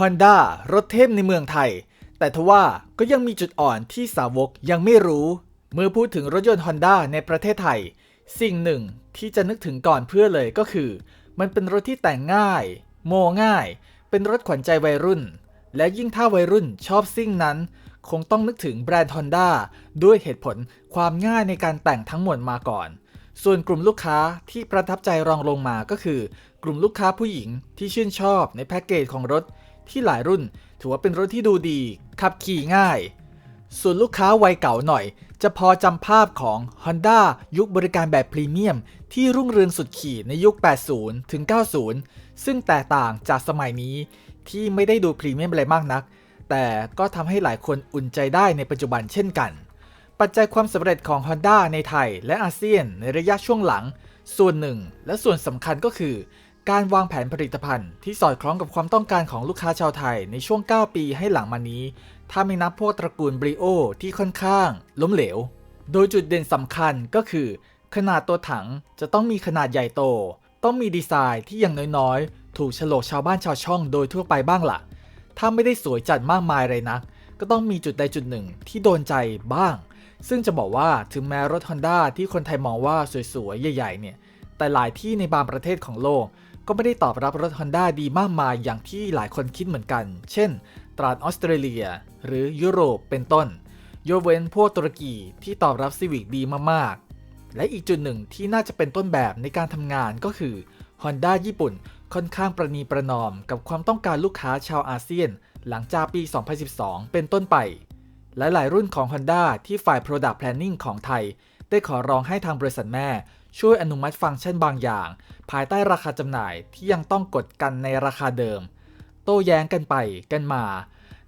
Honda รถเทพในเมืองไทย แต่ทว่าก็ยังมีจุดอ่อนที่สาวกยังไม่รู้ เมื่อพูดถึงรถยนต์ Honda ในประเทศไทย สิ่งหนึ่งที่จะนึกถึงก่อนเพื่อเลยก็คือ มันเป็นรถที่แต่งง่าย โมง่าย เป็นรถขวัญใจวัยรุ่น และยิ่งถ้าวัยรุ่นชอบซิ่งนั้น คงต้องนึกถึงแบรนด์ Honda ด้วยเหตุผลความง่ายในการแต่งทั้งหมดมาก่อนส่วนกลุ่มลูกค้าที่ประทับใจรองลงมาก็คือ กลุ่มลูกค้าผู้หญิงที่ชื่นชอบในแพ็กเกจของรถ ที่หลายรุ่น ถือว่าเป็นรถที่ดูดี ขับขี่ง่าย ส่วนลูกค้าวัยเก่าหน่อย จะพอจำภาพของ Honda ยุคบริการแบบพรีเมียม ที่รุ่งเรืองสุดขีดในยุค 80 ถึง 90 ซึ่งแตกต่างจากสมัยนี้ที่ไม่ได้ดูพรีเมียมอะไรมากนัก แต่ก็ทำให้หลายคนอุ่นใจได้ในปัจจุบันเช่นกัน ปัจจัยความสำเร็จของ Honda ในไทยและอาเซียนในระยะช่วงหลัง ส่วนหนึ่ง และส่วนสำคัญก็คือ การวางแผนผลิตภัณฑ์ที่สอดคล้องกับความต้องการของลูกค้าชาวไทยในช่วง 9 ปีให้หลังมานี้ ถ้าไม่นับพวกตระกูลบริโอที่ค่อนข้าง ล้มเหลว โดยจุดเด่นสำคัญก็คือ ขนาดตัวถังจะต้องมีขนาดใหญ่โต ต้องมีดีไซน์ที่อย่างน้อยๆ ถูกฉลกชาวบ้านชาวช่องโดยทั่วไปบ้างล่ะ ถ้าไม่ได้สวยจัดมากมายเลยนะก็ต้องมีจุดใดจุดหนึ่งที่โดนใจบ้าง ซึ่งจะบอกว่าถึงแม้รถ Honda ที่คนไทยมองว่าสวยๆ ใหญ่ๆ เนี่ย แต่หลายที่ในบางประเทศของโลก ก็ไม่ได้ตอบรับรถ Honda ดีมากมายอย่างที่หลายคนคิดเหมือนกัน เช่นตลาดออสเตรเลีย หรือยุโรปเป็นต้น ยกเว้นพวกตุรกีที่ตอบรับซีวิกดีมากๆ และอีกจุดหนึ่งที่น่าจะเป็นต้นแบบในการทำงานก็คือ Honda ญี่ปุ่นค่อนข้างประนีประนอมกับความต้องการลูกค้าชาวอาเซียน หลังจากปี 2012 เป็นต้นไปหลายๆรุ่นของ Honda ที่ฝ่าย Product Planning ของไทย ได้ขอร้องให้ทางบริษัทแม่ ช่วยอนุมัติฟังก์ชันบางอย่าง ภายใต้ราคาจำหน่ายที่ยังต้องกดกันในราคาเดิม โต้แย้งกันไปกันมา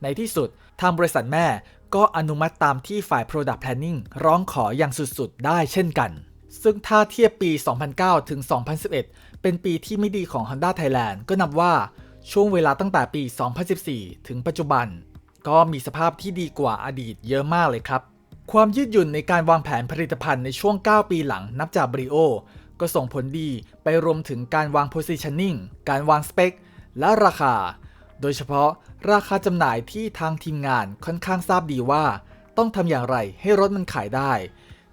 ในที่สุดทางบริษัทแม่ก็อนุมัติตามที่ฝ่าย Product Planning ร้องขออย่างสุดๆ ได้เช่นกัน ซึ่งถ้าเทียบปี 2009 ถึง 2011 เป็นปีที่ไม่ดีของ Honda Thailand ก็นับว่าช่วงเวลาตั้งแต่ปี 2014 ถึงปัจจุบัน ก็มีสภาพที่ดีกว่าอดีตเยอะมากเลยครับ ความยืดหยุ่นในการวางแผนผลิตภัณฑ์ในช่วง 9 ปีหลังนับจากบริโอ ก็ส่งผลดีไปรวมถึงการวาง positioning การวางสเปค และราคา โดยเฉพาะราคาจำหน่ายที่ทางทีมงานค่อนข้างทราบดีว่า ต้องทำอย่างไรให้รถมันขายได้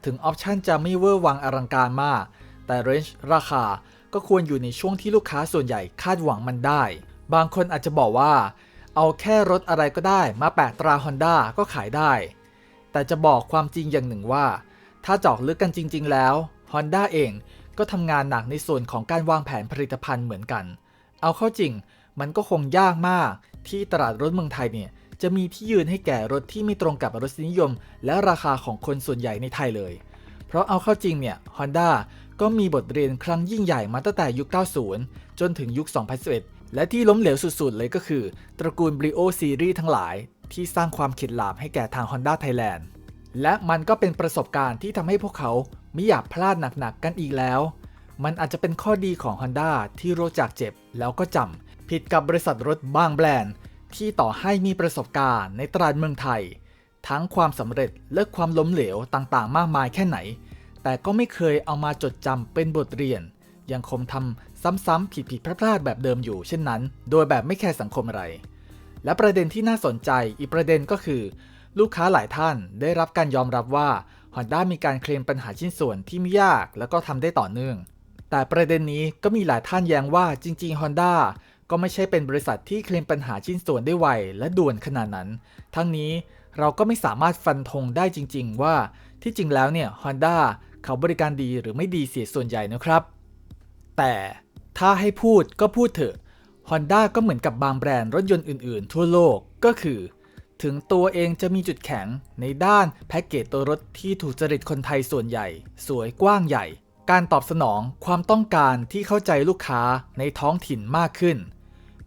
ถึงออปชันจะไม่เวอร์วังอลังการมาก แต่เรนจ์ราคาก็ควรอยู่ในช่วงที่ลูกค้าส่วนใหญ่คาดหวังมันได้ บางคนอาจจะบอกว่า เอาแค่รถอะไรก็ได้มาแปะตรา Honda ก็ขายได้ แต่จะบอกความจริงอย่างหนึ่งว่า ถ้าเจอกลึกกันจริง ๆ แล้ว Honda เองก็ทำงานหนักในส่วนของการวางแผนผลิตภัณฑ์เหมือนกัน เอาเข้าจริง มันก็คงยากมาก ที่ตลาดรถเมืองไทยเนี่ยจะมีที่ยืนให้แก่รถที่ไม่ตรงกับรสนิยม และราคาของคนส่วนใหญ่ในไทยเลย เพราะเอาเข้าจริงเนี่ย Honda ก็มีบทเรียนครั้งยิ่งใหญ่มาตั้งแต่ยุค 90 จนถึงยุค 2011 และที่ล้มเหลวสุดๆ เลยก็คือ ตระกูล Brio Series ทั้งหลาย ที่สร้างความข็ดหลาบให้แก่ทาง Honda Thailand และมันก็เป็นประสบการณ์ที่ทำให้พวกเขาไม่อยากพลาดหนักๆกันอีกแล้ว มันอาจจะเป็นข้อดีของ Honda ที่รู้จักเจ็บแล้วก็จำผิดกับบริษัทรถบางแบรนด์ ที่ต่อให้มีประสบการณ์ในตลาดเมืองไทย ทั้งความสำเร็จและความล้มเหลวต่างๆ มากมายแค่ไหน แต่ก็ไม่เคยเอามาจดจำเป็นบทเรียน ยังคงทำซ้ำๆผิดๆพลาดๆแบบเดิมอยู่เช่นนั้น โดยแบบไม่แคร์สังคมอะไร และประเด็นที่น่าสนใจอีกประเด็นก็คือ ลูกค้าหลายท่านได้รับการยอมรับว่า Honda มีการเคลมปัญหาชิ้นส่วนที่ไม่ยากแล้วก็ทำได้ต่อเนื่อง แต่ประเด็นนี้ก็มีหลายท่านแย้งว่าจริง ๆ Honda ก็ไม่ใช่เป็นบริษัทที่เคลมปัญหาชิ้นส่วนได้ไวและด่วนขนาดนั้น ทั้งนี้เราก็ไม่สามารถฟันธงได้จริง ๆ ว่า ที่จริงแล้วเนี่ย Honda เขาบริการดีหรือไม่ดีเสียส่วนใหญ่นะครับ แต่ถ้าให้พูดก็พูดเถอะ Honda ก็เหมือนกับบางแบรนด์รถยนต์อื่นๆ ทั่วโลกก็คือ ถึงตัวเองจะมีจุดแข็งในด้านแพ็กเกจตัวรถที่ถูกจริตคนไทยส่วนใหญ่ สวยกว้างใหญ่ การตอบสนองความต้องการที่เข้าใจลูกค้าในท้องถิ่นมากขึ้น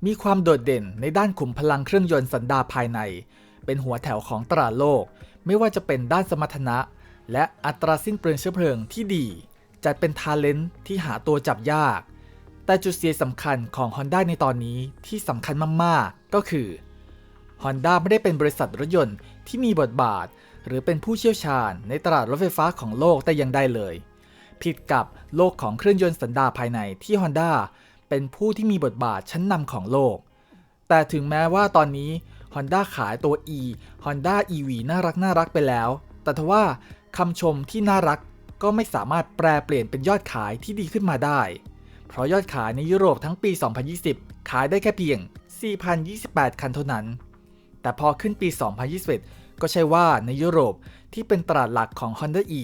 มีความโดดเด่นในด้านขุมพลังเครื่องยนต์สันดาปภายใน เป็นหัวแถวของตลาดโลก ไม่ว่าจะเป็นด้านสมรรถนะ และอัตราสิ้นเปลืองเชื้อเพลิงที่ดี จัดเป็นทาเลนต์ที่หาตัวจับยาก แต่จุดเสียสำคัญของ Honda ในตอนนี้ที่สำคัญมากๆ ก็คือ Honda ไม่ได้เป็นบริษัทรถยนต์ที่มีบทบาท หรือเป็นผู้เชี่ยวชาญในตลาดรถไฟฟ้าของโลกแต่ยังได้เลย ผิดกับโลกของเครื่องยนต์สันดาปภายในที่ Honda เป็นผู้ที่มีบทบาทชั้นนำของโลก แต่ถึงแม้ว่าตอนนี้ Honda ขายตัว E Honda EV น่ารักน่ารักไปแล้ว แต่ทว่าคำชมที่น่ารักก็ไม่สามารถแปลเปลี่ยนเป็นยอดขายที่ดีขึ้นมาได้ เพราะยอดขายในยุโรปทั้งปี 2020 ขายได้แค่เพียง 4,028 คันเท่านั้น แต่พอขึ้นปี 2021 ก็ใช่ว่าในยุโรปที่เป็นตลาดหลักของ Honda E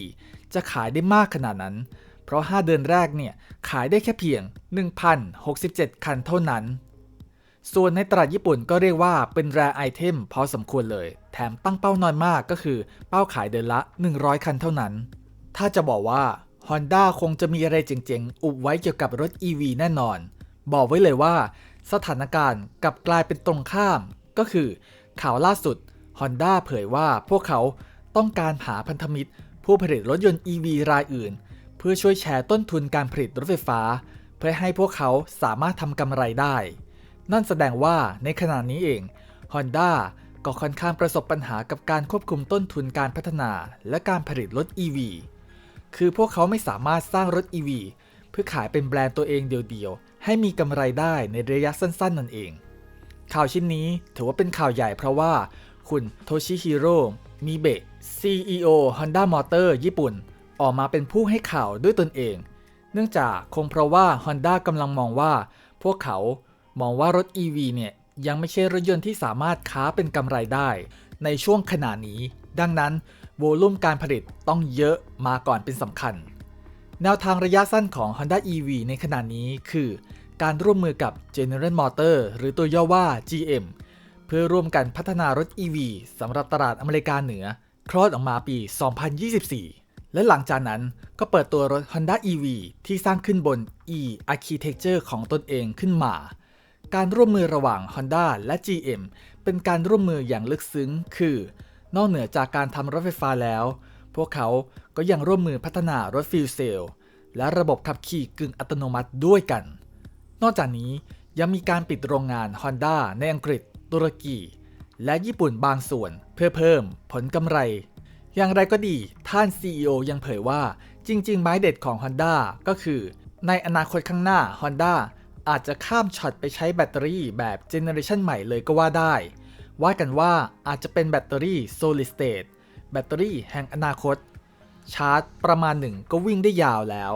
จะขายได้มากขนาดนั้น เพราะ 5 เดือนแรกเนี่ยขายได้แค่เพียง 1,067 คันเท่านั้น ส่วนในตลาดญี่ปุ่นก็เรียกว่าเป็นแรไอเทมพอสมควรเลย แถมตั้งเป้าน้อยมากก็คือเป้าขายเดือนละ 100 คันเท่านั้น ถ้าจะบอกว่า Honda คงจะมีอะไรเจ๋งๆ อุบไว้เกี่ยวกับรถ EV แน่นอน บอกไว้เลยว่า สถานการณ์กลับกลายเป็นตรงข้าม ก็คือ ข่าวล่าสุด Honda เผยว่าพวกเขาต้องการหาพันธมิตร ผู้ผลิตรถยนต์ EV รายอื่น เพื่อช่วยแชร์ต้นทุนการผลิตรถไฟฟ้า เพื่อให้พวกเขาสามารถทำกำไรได้ นั่นแสดงว่าในขณะนี้เอง Honda ก็ค่อนข้างประสบปัญหากับการควบคุมต้นทุนการพัฒนาและการผลิตรถ EV คือพวกเขาไม่สามารถสร้างรถ EV เพื่อขายเป็นแบรนด์ตัวเองเดียวๆ ให้มีกำไรได้ในระยะสั้นๆ นั่นเอง ข่าวชิ้นนี้ถือว่าเป็นข่าวใหญ่เพราะว่า คุณโทชิฮิโร่มิเบะ CEO Honda Motor ญี่ปุ่น ออกมาเป็นผู้ให้ข่าวด้วยตนเอง เนื่องจากคงเพราะว่า Honda กำลังมองว่า พวกเขามองว่ารถ EV เนี่ยยังไม่ใช่รถยนต์ที่สามารถค้าเป็นกำไรได้ ในช่วงขณะนี้ ดังนั้น โวลุ่มการผลิตต้องเยอะมาก่อนเป็นสำคัญ แนวทางระยะสั้นของ Honda EV ในขณะนี้คือ การร่วมมือกับ General Motor หรือตัวย่อว่า GM เพื่อร่วมกันพัฒนารถ EV สำหรับตลาดอเมริกาเหนือ คลอดออกมาปี 2024 และหลังจากนั้นก็เปิดตัวรถ Honda EV ที่สร้างขึ้นบน E Architecture ของตนเองขึ้นมา การร่วมมือระหว่าง Honda และ GM เป็นการร่วมมืออย่างลึกซึ้ง คือ นอกเหนือจากการทำรถไฟฟ้าแล้ว พวกเขาก็ยังร่วมมือพัฒนารถฟิวเซลและระบบขับขี่กึ่งอัตโนมัติด้วยกัน นอกจากนี้ยังมีการปิดโรงงาน Honda ในอังกฤษ ตุรกี และญี่ปุ่นบางส่วนเพื่อเพิ่มผลกำไร อย่างไรก็ดีท่าน CEO ยังเผยว่าจริง ๆ ไม้เด็ดของ Honda ก็คือ ในอนาคตข้างหน้า Honda อาจจะข้ามช็อตไปใช้แบตเตอรี่แบบเจเนอเรชันใหม่เลยก็ว่าได้ ว่ากันว่าอาจจะเป็นแบตเตอรี่ solid state แบตเตอรี่แห่งอนาคต ชาร์จประมาณหนึ่งก็วิ่งได้ยาวแล้ว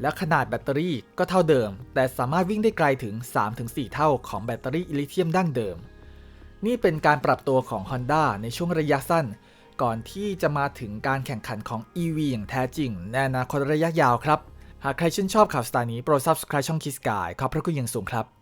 และขนาดแบตเตอรี่ก็เท่าเดิม แต่สามารถวิ่งได้ไกลถึง 3-4 เท่าของแบตเตอรี่ลิเธียมดั้งเดิม นี่เป็นการปรับตัวของ Honda ในช่วงระยะสั้น ก่อนที่จะมาถึงการแข่งขันของ EV อย่างแท้จริงในอนาคตระยะยาวครับ หากใครชื่นชอบข่าวสไตล์นี้โปรด subscribe ช่อง Kiss Guy ขอบพระคุณอย่างสูงครับ